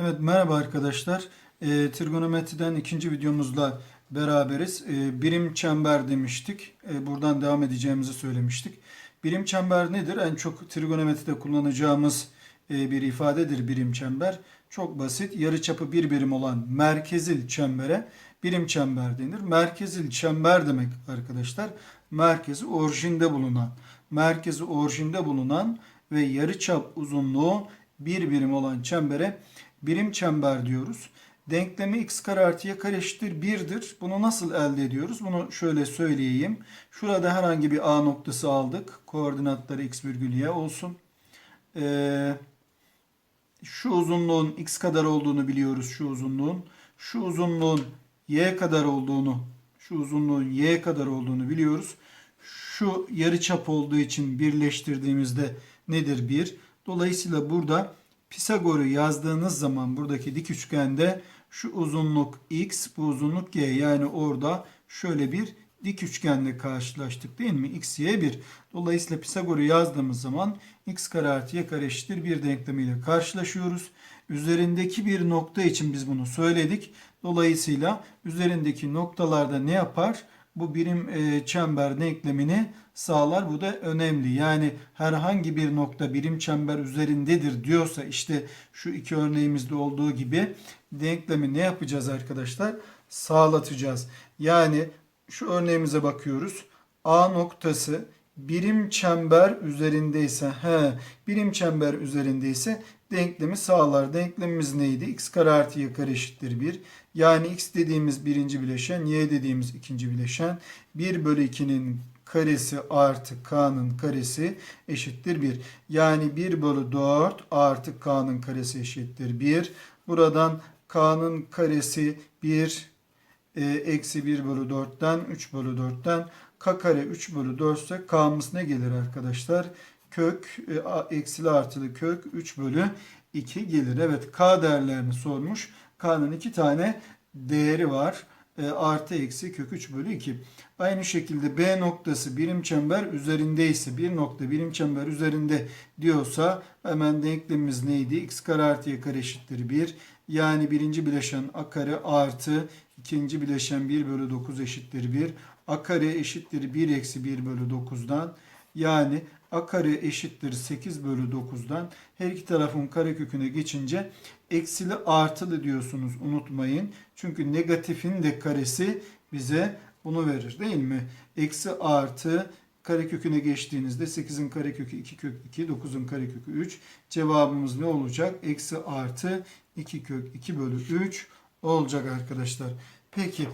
Evet merhaba arkadaşlar. E, trigonometriden ikinci videomuzla beraberiz. E, birim çember demiştik. E, buradan devam edeceğimizi söylemiştik. Birim çember nedir? En çok trigonometride kullanacağımız e, bir ifadedir birim çember. Çok basit. Yarıçapı bir birim olan merkezil çembere birim çember denir. Merkezil çember demek arkadaşlar. Merkezi orijinde bulunan, merkezi orijinde bulunan ve yarıçap uzunluğu bir birim olan çembere birim çember diyoruz. Denklemi x kare artı y kare eşittir 1'dir. Bunu nasıl elde ediyoruz? Bunu şöyle söyleyeyim. Şurada herhangi bir a noktası aldık. Koordinatları x virgül y olsun. Ee, şu uzunluğun x kadar olduğunu biliyoruz şu uzunluğun. Şu uzunluğun y kadar olduğunu, şu uzunluğun y kadar olduğunu biliyoruz. Şu yarıçap olduğu için birleştirdiğimizde nedir 1? Dolayısıyla burada Pisagor'u yazdığınız zaman buradaki dik üçgende şu uzunluk x, bu uzunluk y. Yani orada şöyle bir dik üçgenle karşılaştık değil mi? x, y 1. Dolayısıyla Pisagor'u yazdığımız zaman x kare artı y kare eşittir bir denklemiyle karşılaşıyoruz. Üzerindeki bir nokta için biz bunu söyledik. Dolayısıyla üzerindeki noktalarda ne yapar? Bu birim e, çember denklemini sağlar. Bu da önemli. Yani herhangi bir nokta birim çember üzerindedir diyorsa işte şu iki örneğimizde olduğu gibi denklemi ne yapacağız arkadaşlar? Sağlatacağız. Yani şu örneğimize bakıyoruz. A noktası birim çember üzerindeyse, he, birim çember üzerindeyse denklemi sağlar. Denklemimiz neydi? x kare artı y kare eşittir 1. Yani x dediğimiz birinci bileşen, y dediğimiz ikinci bileşen. 1 bölü 2'nin karesi artı k'nın karesi eşittir 1. Yani 1 bölü 4 artı k'nın karesi eşittir 1. Buradan k'nın karesi 1 e, eksi 1 bölü 4'ten 3 bölü 4'ten k kare 3 bölü 4 ise k'mız ne gelir arkadaşlar? Kök e, eksili artılı kök 3 bölü 2 gelir. Evet k değerlerini sormuş. K'nın iki tane değeri var. E, artı eksi kök 3 bölü 2. Aynı şekilde B noktası birim çember üzerindeyse bir nokta birim çember üzerinde diyorsa hemen denklemimiz neydi? x kare artı y kare eşittir 1. Yani birinci bileşen a kare artı ikinci bileşen 1 bölü 9 eşittir 1. a kare eşittir 1 eksi 1 bölü 9'dan. Yani a kare eşittir 8 bölü 9'dan. Her iki tarafın kareköküne geçince eksili artılı diyorsunuz unutmayın. Çünkü negatifin de karesi bize bunu verir değil mi? Eksi artı kareköküne geçtiğinizde 8'in karekökü 2 kök 2, 9'un karekökü 3. Cevabımız ne olacak? Eksi artı 2 kök 2 bölü 3 olacak arkadaşlar. Peki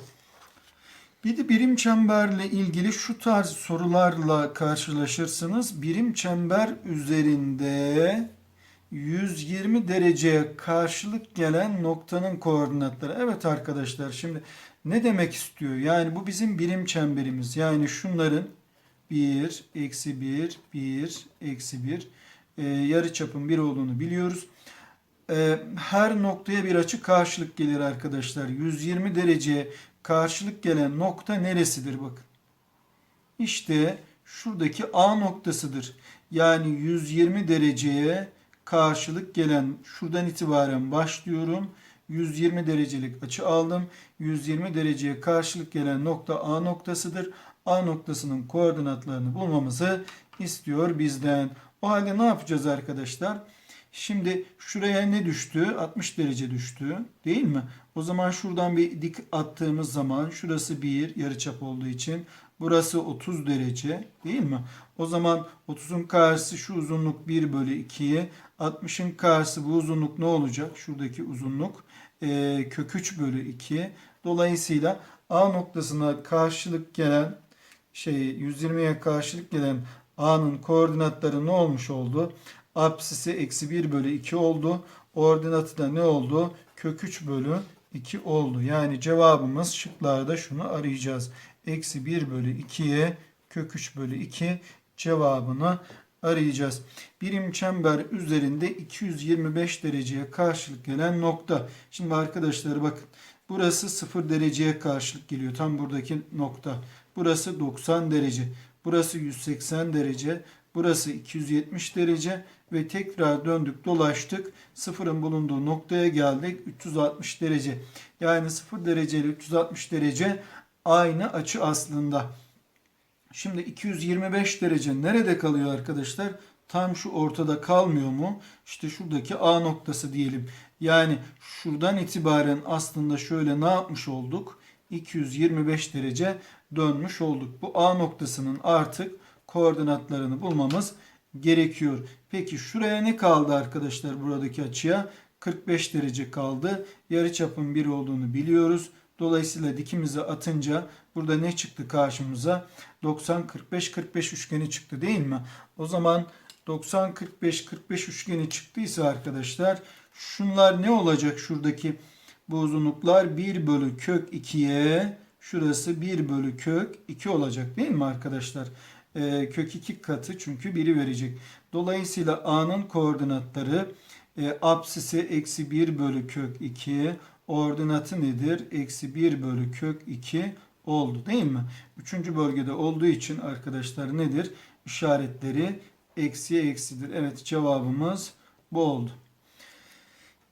bir de birim çemberle ilgili şu tarz sorularla karşılaşırsınız. Birim çember üzerinde 120 dereceye karşılık gelen noktanın koordinatları. Evet arkadaşlar şimdi ne demek istiyor? Yani bu bizim birim çemberimiz. Yani şunların 1, eksi 1, 1, eksi 1 e, yarı çapın 1 olduğunu biliyoruz. E, her noktaya bir açı karşılık gelir arkadaşlar. 120 dereceye karşılık gelen nokta neresidir bakın. İşte şuradaki A noktasıdır. Yani 120 dereceye karşılık gelen şuradan itibaren başlıyorum. 120 derecelik açı aldım. 120 dereceye karşılık gelen nokta A noktasıdır. A noktasının koordinatlarını bulmamızı istiyor bizden. O halde ne yapacağız arkadaşlar? Şimdi şuraya ne düştü? 60 derece düştü. Değil mi? O zaman şuradan bir dik attığımız zaman şurası 1 yarıçap olduğu için burası 30 derece değil mi? O zaman 30'un karşısı şu uzunluk 1 bölü 2'ye 60'ın karşısı bu uzunluk ne olacak? Şuradaki uzunluk e, kök 3 bölü 2. Dolayısıyla A noktasına karşılık gelen şey 120'ye karşılık gelen A'nın koordinatları ne olmuş oldu? Apsisi eksi 1 bölü 2 oldu. Ordinatı da ne oldu? Kök 3 bölü 2 oldu. Yani cevabımız şıklarda şunu arayacağız. Eksi 1 bölü 2'ye kök 3 bölü 2 cevabını arayacağız. Birim çember üzerinde 225 dereceye karşılık gelen nokta. Şimdi arkadaşlar bakın. Burası 0 dereceye karşılık geliyor. Tam buradaki nokta. Burası 90 derece. Burası 180 derece. Burası 270 derece. ve tekrar döndük dolaştık. Sıfırın bulunduğu noktaya geldik. 360 derece. Yani 0 derece ile 360 derece aynı açı aslında. Şimdi 225 derece nerede kalıyor arkadaşlar? Tam şu ortada kalmıyor mu? İşte şuradaki A noktası diyelim. Yani şuradan itibaren aslında şöyle ne yapmış olduk? 225 derece dönmüş olduk. Bu A noktasının artık koordinatlarını bulmamız gerekiyor. Peki şuraya ne kaldı arkadaşlar buradaki açıya? 45 derece kaldı. Yarıçapın 1 olduğunu biliyoruz. Dolayısıyla dikimizi atınca burada ne çıktı karşımıza? 90 45 45 üçgeni çıktı değil mi? O zaman 90 45 45 üçgeni çıktıysa arkadaşlar şunlar ne olacak şuradaki bu uzunluklar 1 bölü kök 2'ye şurası 1 bölü kök 2 olacak değil mi arkadaşlar? Ee, kök 2 katı çünkü 1'i verecek. Dolayısıyla A'nın koordinatları e, apsisi eksi 1 bölü kök 2 ordinatı nedir? Eksi 1 bölü kök 2 oldu değil mi? Üçüncü bölgede olduğu için arkadaşlar nedir? İşaretleri eksiye eksidir. Evet cevabımız bu oldu.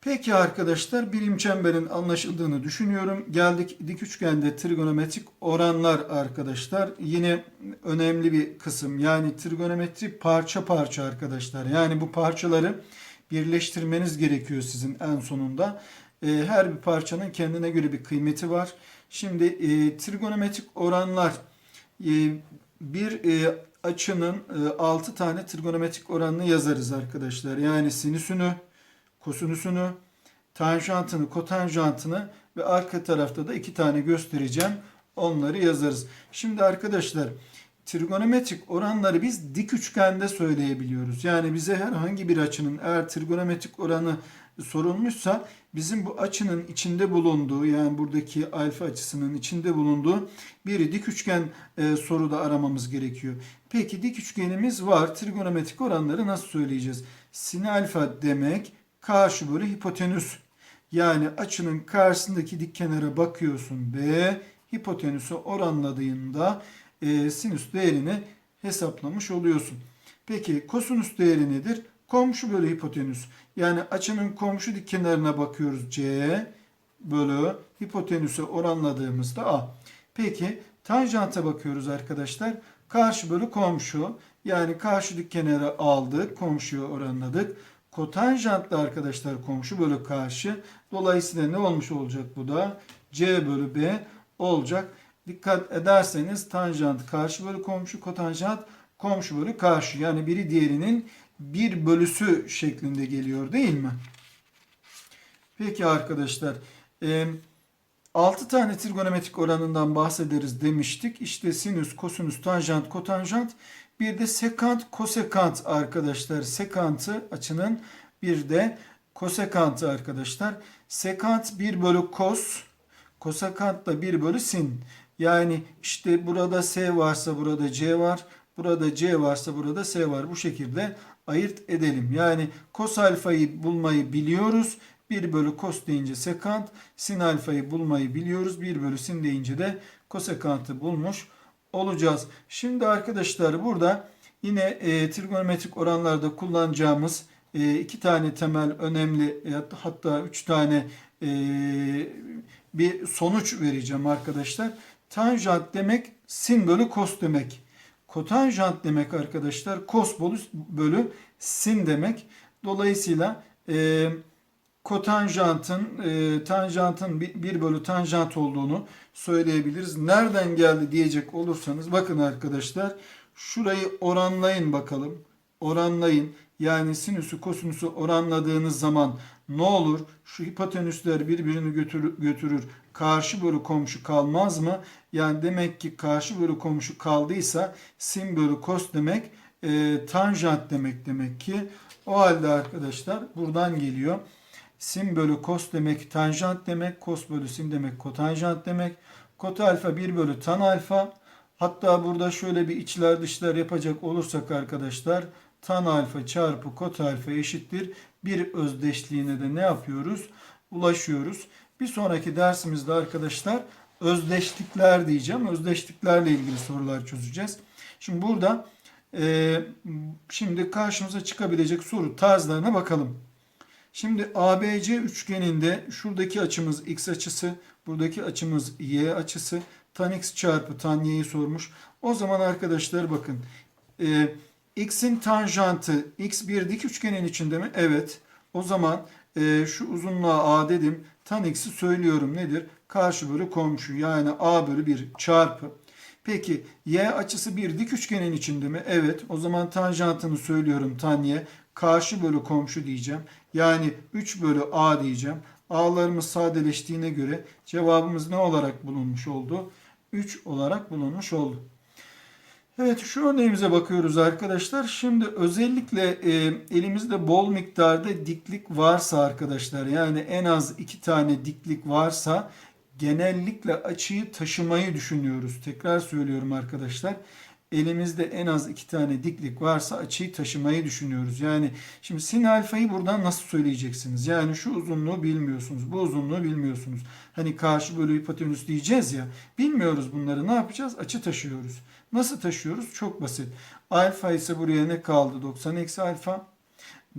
Peki arkadaşlar birim çemberin anlaşıldığını düşünüyorum. Geldik dik üçgende trigonometrik oranlar arkadaşlar. Yine önemli bir kısım. Yani trigonometri parça parça arkadaşlar. Yani bu parçaları birleştirmeniz gerekiyor sizin en sonunda. Ee, her bir parçanın kendine göre bir kıymeti var. Şimdi e, trigonometrik oranlar e, bir e, açının e, 6 tane trigonometrik oranını yazarız arkadaşlar. Yani sinüsünü, kosinüsünü, tanjantını, kotanjantını ve arka tarafta da iki tane göstereceğim. Onları yazarız. Şimdi arkadaşlar trigonometrik oranları biz dik üçgende söyleyebiliyoruz. Yani bize herhangi bir açının eğer trigonometrik oranı sorulmuşsa bizim bu açının içinde bulunduğu yani buradaki alfa açısının içinde bulunduğu bir dik üçgen e, soruda aramamız gerekiyor. Peki dik üçgenimiz var. Trigonometrik oranları nasıl söyleyeceğiz? Sin alfa demek karşı bölü hipotenüs. Yani açının karşısındaki dik kenara bakıyorsun B hipotenüsü oranladığında e, sinüs değerini hesaplamış oluyorsun. Peki kosinüs değeri nedir? Komşu bölü hipotenüs. Yani açının komşu dik kenarına bakıyoruz C bölü hipotenüsü oranladığımızda A. Peki tanjanta bakıyoruz arkadaşlar. Karşı bölü komşu. Yani karşı dik kenarı aldık. Komşuyu oranladık. Kotanjantlı arkadaşlar komşu bölü karşı. Dolayısıyla ne olmuş olacak bu da? C bölü B olacak. Dikkat ederseniz tanjant karşı bölü komşu, kotanjant komşu bölü karşı. Yani biri diğerinin bir bölüsü şeklinde geliyor değil mi? Peki arkadaşlar. 6 tane trigonometrik oranından bahsederiz demiştik. İşte sinüs, kosinüs, tanjant, kotanjant. Bir de sekant, kosekant arkadaşlar. Sekantı açının bir de kosekantı arkadaşlar. Sekant 1 bölü kos. Kosekant da 1 bölü sin. Yani işte burada S varsa burada C var. Burada C varsa burada S var. Bu şekilde ayırt edelim. Yani kos alfayı bulmayı biliyoruz. 1 bölü kos deyince sekant. Sin alfayı bulmayı biliyoruz. 1 bölü sin deyince de kosekantı bulmuş olacağız. Şimdi arkadaşlar burada yine e, trigonometrik oranlarda kullanacağımız e, iki tane temel önemli hatta üç tane e, bir sonuç vereceğim arkadaşlar. Tanjant demek sin bölü kos demek. Kotanjant demek arkadaşlar kos bölü, sin demek. Dolayısıyla e, kotanjantın e, tanjantın 1 bölü tanjant olduğunu söyleyebiliriz. Nereden geldi diyecek olursanız bakın arkadaşlar şurayı oranlayın bakalım. Oranlayın. Yani sinüsü kosinüsü oranladığınız zaman ne olur? Şu hipotenüsler birbirini götürür, götürür. Karşı bölü komşu kalmaz mı? Yani demek ki karşı bölü komşu kaldıysa sin bölü kos demek e, tanjant demek demek ki. O halde arkadaşlar buradan geliyor. Sin bölü kos demek tanjant demek. Kos bölü sin demek kotanjant demek. Kot alfa 1 bölü tan alfa. Hatta burada şöyle bir içler dışlar yapacak olursak arkadaşlar tan alfa çarpı kot alfa eşittir. Bir özdeşliğine de ne yapıyoruz? Ulaşıyoruz. Bir sonraki dersimizde arkadaşlar özdeşlikler diyeceğim. Özdeşliklerle ilgili sorular çözeceğiz. Şimdi burada Ee, şimdi karşımıza çıkabilecek soru tarzlarına bakalım. Şimdi ABC üçgeninde şuradaki açımız x açısı, buradaki açımız y açısı, tan x çarpı tan y'yi sormuş. O zaman arkadaşlar bakın, e, x'in tanjantı x bir dik üçgenin içinde mi? Evet. O zaman e, şu uzunluğa a dedim. Tan x'i söylüyorum nedir? Karşı bölü komşu yani a bölü 1 çarpı. Peki y açısı bir dik üçgenin içinde mi? Evet. O zaman tanjantını söylüyorum tan y. Karşı bölü komşu diyeceğim. Yani 3 bölü a diyeceğim. A'larımız sadeleştiğine göre cevabımız ne olarak bulunmuş oldu? 3 olarak bulunmuş oldu. Evet şu örneğimize bakıyoruz arkadaşlar. Şimdi özellikle e, elimizde bol miktarda diklik varsa arkadaşlar yani en az iki tane diklik varsa genellikle açıyı taşımayı düşünüyoruz. Tekrar söylüyorum arkadaşlar. Elimizde en az iki tane diklik varsa açıyı taşımayı düşünüyoruz. Yani şimdi sin alfayı buradan nasıl söyleyeceksiniz? Yani şu uzunluğu bilmiyorsunuz, bu uzunluğu bilmiyorsunuz. Hani karşı bölü hipotenüs diyeceğiz ya. Bilmiyoruz bunları. Ne yapacağız? Açı taşıyoruz. Nasıl taşıyoruz? Çok basit. Alfa ise buraya ne kaldı? 90 eksi alfa.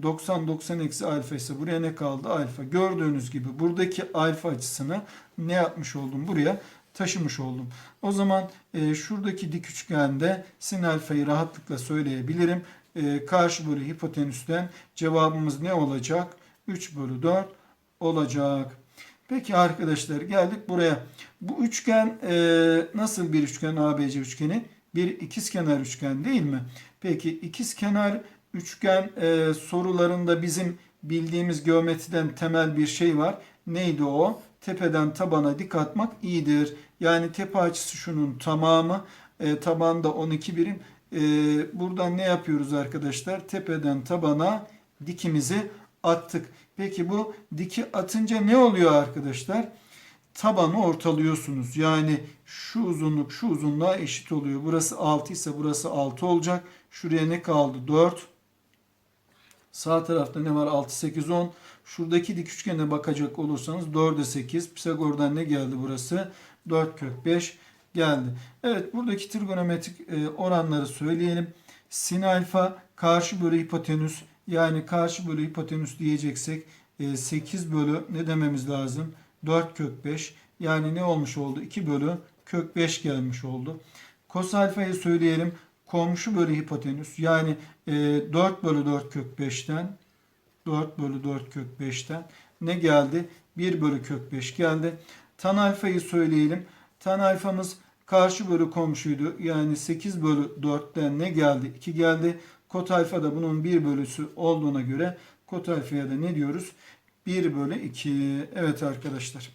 90 90 eksi alfa ise buraya ne kaldı? Alfa. Gördüğünüz gibi buradaki alfa açısını ne yapmış oldum? Buraya taşımış oldum. O zaman e, şuradaki dik üçgende sin alfayı rahatlıkla söyleyebilirim. E, karşı bölü hipotenüsten cevabımız ne olacak? 3 bölü 4 olacak. Peki arkadaşlar geldik buraya. Bu üçgen e, nasıl bir üçgen ABC üçgeni? Bir ikizkenar üçgen değil mi? Peki ikizkenar üçgen e, sorularında bizim bildiğimiz geometriden temel bir şey var. Neydi o? Tepeden tabana dik atmak iyidir. Yani tepe açısı şunun tamamı. E, tabanda 12 birim. E, buradan ne yapıyoruz arkadaşlar? Tepeden tabana dikimizi attık. Peki bu diki atınca ne oluyor arkadaşlar? Tabanı ortalıyorsunuz. Yani şu uzunluk şu uzunluğa eşit oluyor. Burası 6 ise burası 6 olacak. Şuraya ne kaldı? 4. Sağ tarafta ne var? 6, 8, 10. Şuradaki dik üçgene bakacak olursanız 4'e 8. Pisagor'dan ne geldi burası? 4 kök 5 geldi. Evet buradaki trigonometrik e, oranları söyleyelim. Sin alfa karşı bölü hipotenüs yani karşı bölü hipotenüs diyeceksek 8 bölü ne dememiz lazım? 4 kök 5 yani ne olmuş oldu? 2 bölü kök 5 gelmiş oldu. Kos alfayı söyleyelim. Komşu bölü hipotenüs yani 4 bölü 4 kök 5'ten 4 bölü 4 kök 5'ten ne geldi? 1 bölü kök 5 geldi. Tan alfayı söyleyelim. Tan alfamız karşı bölü komşuydu. Yani 8 bölü 4'ten ne geldi? 2 geldi. Kot alfa da bunun 1 bölüsü olduğuna göre kot alfaya da ne diyoruz? 1 bölü 2. Evet arkadaşlar.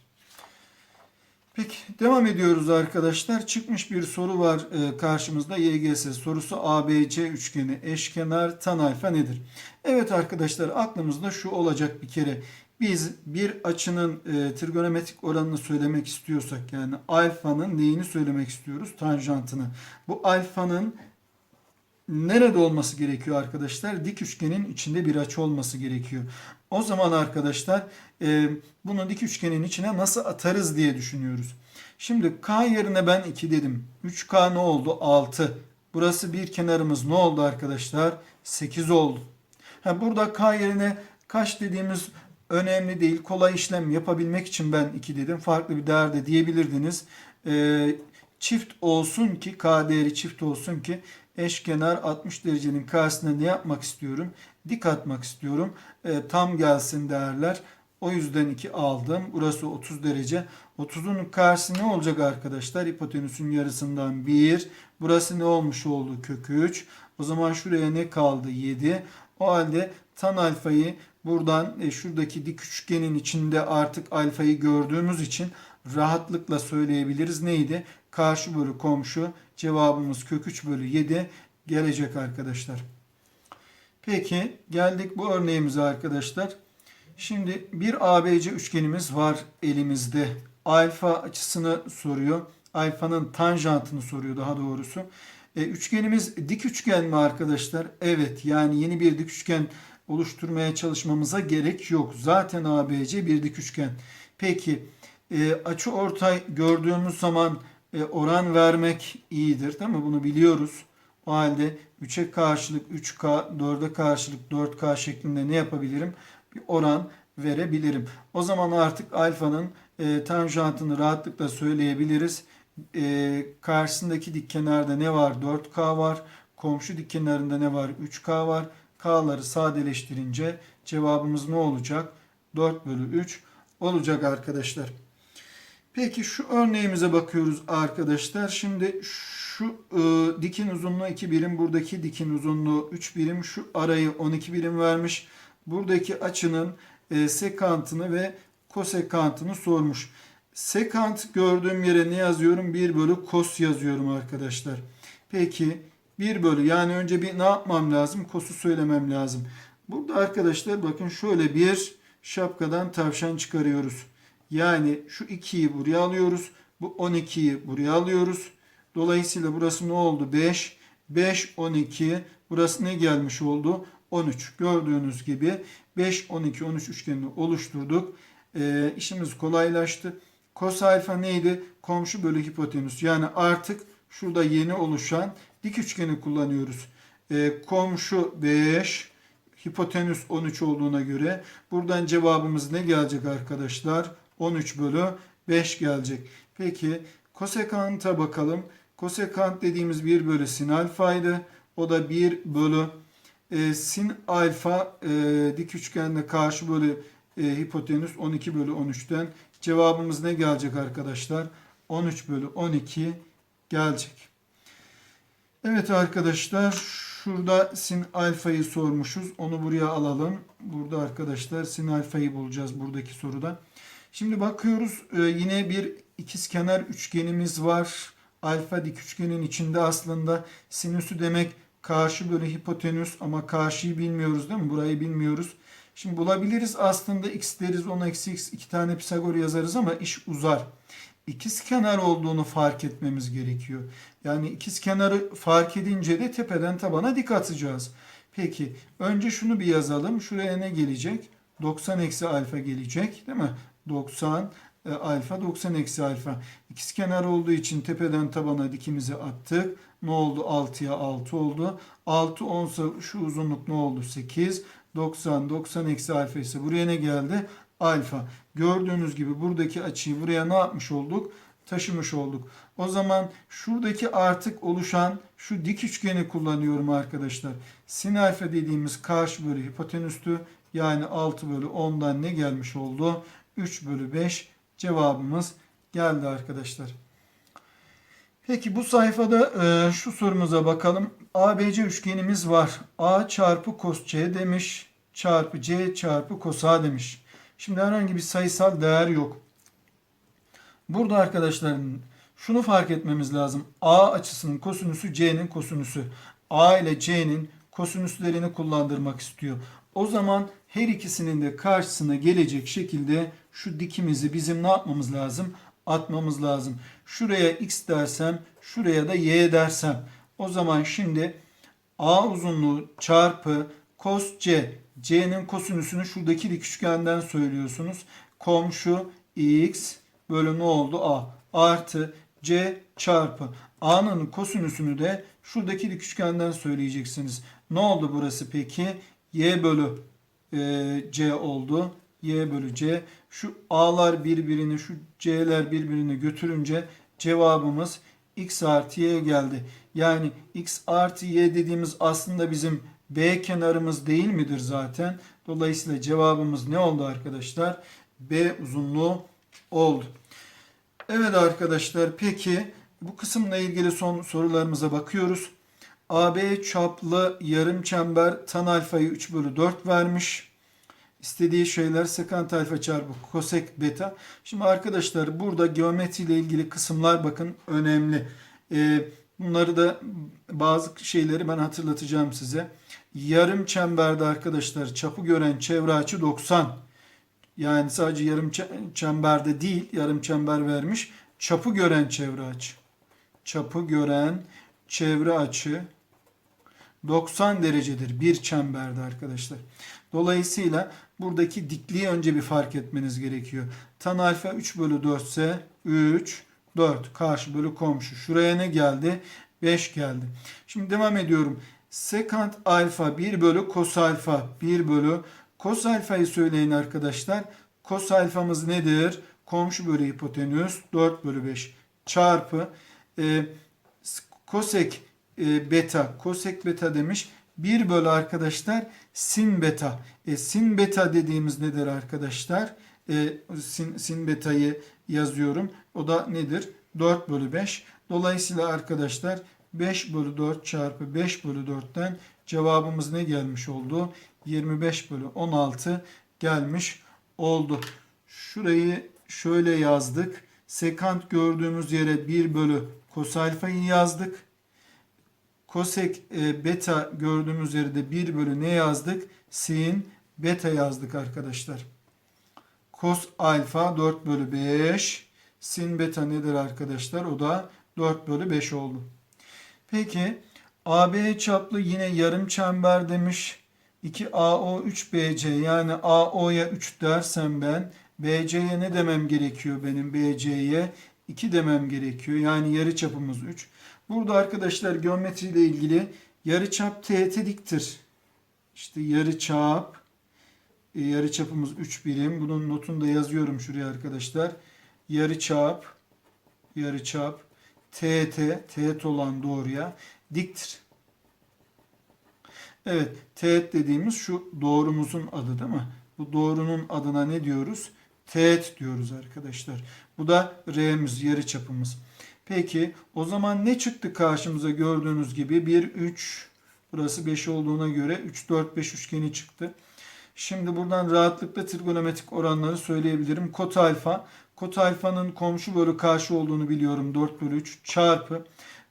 Peki devam ediyoruz arkadaşlar. Çıkmış bir soru var e, karşımızda YGS sorusu ABC üçgeni eşkenar tan alfa nedir? Evet arkadaşlar aklımızda şu olacak bir kere. Biz bir açının e, trigonometrik oranını söylemek istiyorsak yani alfanın neyini söylemek istiyoruz? Tanjantını. Bu alfanın nerede olması gerekiyor arkadaşlar? Dik üçgenin içinde bir açı olması gerekiyor. O zaman arkadaşlar e, bunu dik üçgenin içine nasıl atarız diye düşünüyoruz. Şimdi k yerine ben 2 dedim. 3k ne oldu? 6. Burası bir kenarımız ne oldu arkadaşlar? 8 oldu. Ha, burada k yerine kaç dediğimiz önemli değil. Kolay işlem yapabilmek için ben 2 dedim. Farklı bir değer de diyebilirdiniz. E, çift olsun ki k değeri çift olsun ki eşkenar 60 derecenin karşısına ne yapmak istiyorum? Dik atmak istiyorum. E, tam gelsin değerler. O yüzden 2 aldım. Burası 30 derece. 30'un karşısı ne olacak arkadaşlar? Hipotenüsün yarısından 1. Burası ne olmuş oldu? Kök 3. O zaman şuraya ne kaldı? 7. O halde tan alfayı buradan e, şuradaki dik üçgenin içinde artık alfayı gördüğümüz için rahatlıkla söyleyebiliriz. Neydi? Karşı bölü komşu cevabımız kök 3 bölü 7 gelecek arkadaşlar. Peki geldik bu örneğimize arkadaşlar. Şimdi bir ABC üçgenimiz var elimizde. Alfa açısını soruyor. Alfanın tanjantını soruyor daha doğrusu. E, üçgenimiz dik üçgen mi arkadaşlar? Evet yani yeni bir dik üçgen oluşturmaya çalışmamıza gerek yok. Zaten ABC bir dik üçgen. Peki e, açı ortay gördüğümüz zaman e, oran vermek iyidir değil mi? Bunu biliyoruz. O halde 3'e karşılık 3K, 4'e karşılık 4K şeklinde ne yapabilirim? Bir oran verebilirim. O zaman artık alfanın e, tanjantını rahatlıkla söyleyebiliriz. E, karşısındaki dik kenarda ne var? 4K var. Komşu dik kenarında ne var? 3K var. K'ları sadeleştirince cevabımız ne olacak? 4 bölü 3 olacak arkadaşlar. Peki şu örneğimize bakıyoruz arkadaşlar. Şimdi şu e, dikin uzunluğu 2 birim, buradaki dikin uzunluğu 3 birim, şu arayı 12 birim vermiş. Buradaki açının e, sekantını ve kosekantını sormuş. Sekant gördüğüm yere ne yazıyorum? 1 bölü kos yazıyorum arkadaşlar. Peki 1 bölü yani önce bir ne yapmam lazım? Kosu söylemem lazım. Burada arkadaşlar bakın şöyle bir şapkadan tavşan çıkarıyoruz. Yani şu 2'yi buraya alıyoruz. Bu 12'yi buraya alıyoruz. Dolayısıyla burası ne oldu? 5. 5, 12. Burası ne gelmiş oldu? 13. Gördüğünüz gibi 5, 12, 13 üçgenini oluşturduk. E, işimiz kolaylaştı. Kos alfa neydi? Komşu bölü hipotenüs. Yani artık şurada yeni oluşan dik üçgeni kullanıyoruz. E, komşu 5, hipotenüs 13 olduğuna göre buradan cevabımız ne gelecek arkadaşlar? 13 bölü 5 gelecek. Peki kosekanta bakalım. Kosekant dediğimiz 1 bölü sin alfaydı. O da 1 bölü e, sin alfa e, dik üçgende karşı bölü e, hipotenüs 12 bölü 13'ten cevabımız ne gelecek arkadaşlar? 13 bölü 12 gelecek. Evet arkadaşlar şurada sin alfayı sormuşuz. Onu buraya alalım. Burada arkadaşlar sin alfayı bulacağız buradaki soruda. Şimdi bakıyoruz e, yine bir ikizkenar üçgenimiz var. Alfa dik üçgenin içinde aslında sinüsü demek karşı bölü hipotenüs ama karşıyı bilmiyoruz değil mi? Burayı bilmiyoruz. Şimdi bulabiliriz aslında x deriz 10 eksi x iki tane Pisagor yazarız ama iş uzar. İkiz kenar olduğunu fark etmemiz gerekiyor. Yani ikiz kenarı fark edince de tepeden tabana dik atacağız. Peki önce şunu bir yazalım. Şuraya ne gelecek? 90 eksi alfa gelecek değil mi? 90 e, alfa 90 eksi alfa. İkiz kenar olduğu için tepeden tabana dikimizi attık. Ne oldu? 6'ya 6 oldu. 6 onsa şu uzunluk ne oldu? 8. 90 90 eksi alfa ise buraya ne geldi? Alfa. Gördüğünüz gibi buradaki açıyı buraya ne yapmış olduk? Taşımış olduk. O zaman şuradaki artık oluşan şu dik üçgeni kullanıyorum arkadaşlar. Sin alfa dediğimiz karşı bölü hipotenüstü. Yani 6 bölü 10'dan ne gelmiş oldu? 3 bölü 5 cevabımız geldi arkadaşlar. Peki bu sayfada e, şu sorumuza bakalım. ABC üçgenimiz var. A çarpı cos C demiş. Çarpı C çarpı cos A demiş. Şimdi herhangi bir sayısal değer yok. Burada arkadaşlar şunu fark etmemiz lazım. A açısının kosinüsü C'nin kosinüsü. A ile C'nin kosinüslerini kullandırmak istiyor. O zaman her ikisinin de karşısına gelecek şekilde şu dikimizi bizim ne yapmamız lazım? Atmamız lazım. Şuraya x dersem, şuraya da y dersem. O zaman şimdi A uzunluğu çarpı cos C. C'nin kosinüsünü şuradaki dik üçgenden söylüyorsunuz. Komşu x bölü ne oldu? A artı C çarpı A'nın kosinüsünü de şuradaki dik üçgenden söyleyeceksiniz. Ne oldu burası peki? Y bölü e, C oldu. Y bölü C. Şu A'lar birbirini, şu C'ler birbirini götürünce cevabımız x artı y geldi. Yani x artı y dediğimiz aslında bizim B kenarımız değil midir zaten? Dolayısıyla cevabımız ne oldu arkadaşlar? B uzunluğu oldu. Evet arkadaşlar peki bu kısımla ilgili son sorularımıza bakıyoruz. AB çaplı yarım çember tan alfayı 3 bölü 4 vermiş. İstediği şeyler sekant alfa çarpı kosek beta. Şimdi arkadaşlar burada geometri ile ilgili kısımlar bakın önemli. Ee, bunları da bazı şeyleri ben hatırlatacağım size. Yarım çemberde arkadaşlar çapı gören çevre açı 90. Yani sadece yarım çemberde değil yarım çember vermiş. Çapı gören çevre açı. Çapı gören çevre açı 90 derecedir bir çemberde arkadaşlar. Dolayısıyla buradaki dikliği önce bir fark etmeniz gerekiyor. Tan alfa 3 bölü 4 ise 3, 4 karşı bölü komşu. Şuraya ne geldi? 5 geldi. Şimdi devam ediyorum. Sekant alfa 1 bölü kos alfa 1 bölü kos alfayı söyleyin arkadaşlar. Kos alfamız nedir? Komşu bölü hipotenüs 4 bölü 5 çarpı e, kosek e, beta kosek beta demiş. 1 bölü arkadaşlar sin beta. E, sin beta dediğimiz nedir arkadaşlar? E, sin, sin beta'yı yazıyorum. O da nedir? 4 bölü 5. Dolayısıyla arkadaşlar 5 bölü 4 çarpı 5 bölü 4'ten cevabımız ne gelmiş oldu? 25 bölü 16 gelmiş oldu. Şurayı şöyle yazdık. Sekant gördüğümüz yere 1 bölü kos alfayı yazdık. Kosek e, beta gördüğümüz yerde 1 bölü ne yazdık? Sin beta yazdık arkadaşlar. Kos alfa 4 bölü 5. Sin beta nedir arkadaşlar? O da 4 bölü 5 oldu. Peki AB çaplı yine yarım çember demiş. 2AO 3BC yani AO'ya 3 dersem ben BC'ye ne demem gerekiyor benim BC'ye? 2 demem gerekiyor. Yani yarı çapımız 3. Burada arkadaşlar geometriyle ilgili yarı çap teğet diktir. İşte yarı çap e, yarı çapımız 3 birim. Bunun notunu da yazıyorum şuraya arkadaşlar. Yarı çap yarı çap teğet teğet olan doğruya diktir. Evet, teğet dediğimiz şu doğrumuzun adı değil mi? Bu doğrunun adına ne diyoruz? Teğet diyoruz arkadaşlar. Bu da R'miz, yarı çapımız. Peki o zaman ne çıktı karşımıza gördüğünüz gibi 1, 3, burası 5 olduğuna göre 3, 4, 5 üçgeni çıktı. Şimdi buradan rahatlıkla trigonometrik oranları söyleyebilirim. Kot alfa, kot alfanın komşu bölü karşı olduğunu biliyorum 4 bölü 3 çarpı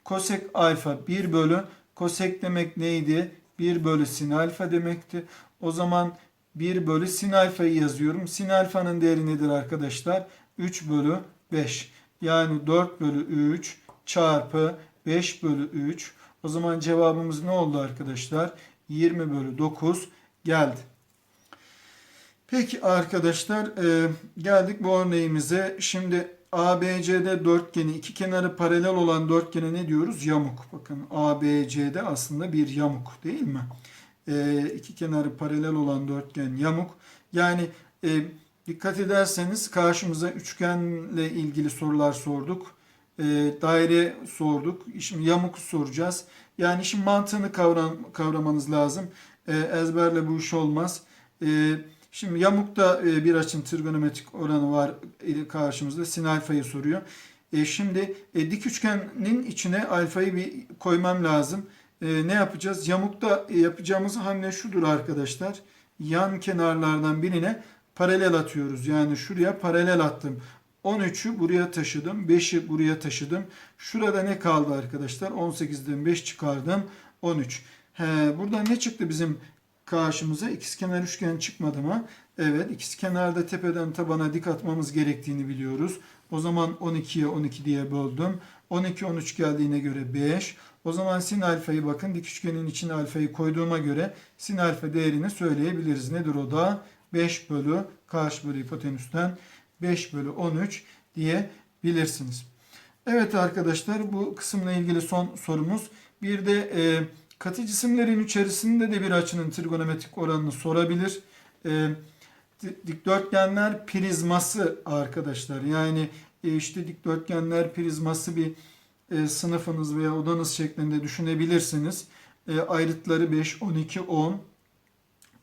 kosek alfa 1 bölü kosek demek neydi? 1 bölü sin alfa demekti. O zaman 1 bölü sin alfayı yazıyorum. Sin alfanın değeri nedir arkadaşlar? 3 bölü 5. Yani 4 bölü 3 çarpı 5 bölü 3. O zaman cevabımız ne oldu arkadaşlar? 20 bölü 9 geldi. Peki arkadaşlar e, geldik bu örneğimize. Şimdi ABCD dörtgeni iki kenarı paralel olan dörtgene ne diyoruz? Yamuk. Bakın ABCD aslında bir yamuk değil mi? E, iki kenarı paralel olan dörtgen yamuk. Yani e, dikkat ederseniz karşımıza üçgenle ilgili sorular sorduk. E, daire sorduk. Şimdi yamuk soracağız. Yani şimdi mantığını kavram, kavramanız lazım. E, ezberle bu iş olmaz. E, Şimdi yamukta e, bir açının trigonometrik oranı var e, karşımızda. Sin alfayı soruyor. E şimdi e, dik üçgenin içine alfayı bir koymam lazım. E, ne yapacağız? Yamukta e, yapacağımız hamle şudur arkadaşlar. Yan kenarlardan birine paralel atıyoruz. Yani şuraya paralel attım. 13'ü buraya taşıdım. 5'i buraya taşıdım. Şurada ne kaldı arkadaşlar? 18'den 5 çıkardım. 13. He, burada ne çıktı bizim karşımıza ikizkenar üçgen çıkmadı mı? Evet ikizkenarda tepeden tabana dik atmamız gerektiğini biliyoruz. O zaman 12'ye 12 diye böldüm. 12 13 geldiğine göre 5. O zaman sin alfayı bakın dik üçgenin içine alfayı koyduğuma göre sin alfa değerini söyleyebiliriz. Nedir o da? 5 bölü karşı bölü hipotenüsten 5 bölü 13 diyebilirsiniz. Evet arkadaşlar bu kısımla ilgili son sorumuz. Bir de e, Katı cisimlerin içerisinde de bir açının trigonometrik oranını sorabilir. E, dikdörtgenler prizması arkadaşlar. Yani e, işte dikdörtgenler prizması bir e, sınıfınız veya odanız şeklinde düşünebilirsiniz. E, ayrıtları 5, 12, 10.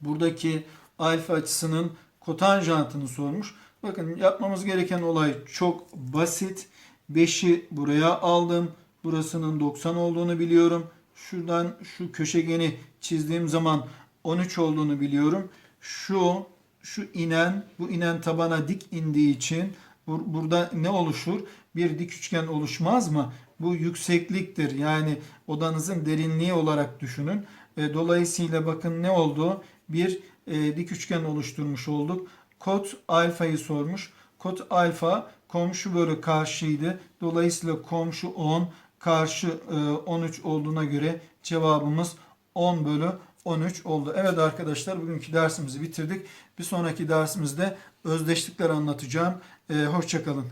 Buradaki alfa açısının kotanjantını sormuş. Bakın yapmamız gereken olay çok basit. 5'i buraya aldım. Burasının 90 olduğunu biliyorum. Şuradan şu köşegeni çizdiğim zaman 13 olduğunu biliyorum. Şu şu inen bu inen tabana dik indiği için bur burada ne oluşur? Bir dik üçgen oluşmaz mı? Bu yüksekliktir. Yani odanızın derinliği olarak düşünün. E, dolayısıyla bakın ne oldu? Bir e, dik üçgen oluşturmuş olduk. Kot alfayı sormuş. Kot alfa komşu bölü karşıydı. Dolayısıyla komşu 10 karşı 13 e, olduğuna göre cevabımız 10 bölü 13 oldu. Evet arkadaşlar bugünkü dersimizi bitirdik. Bir sonraki dersimizde özdeşlikler anlatacağım. E, Hoşçakalın.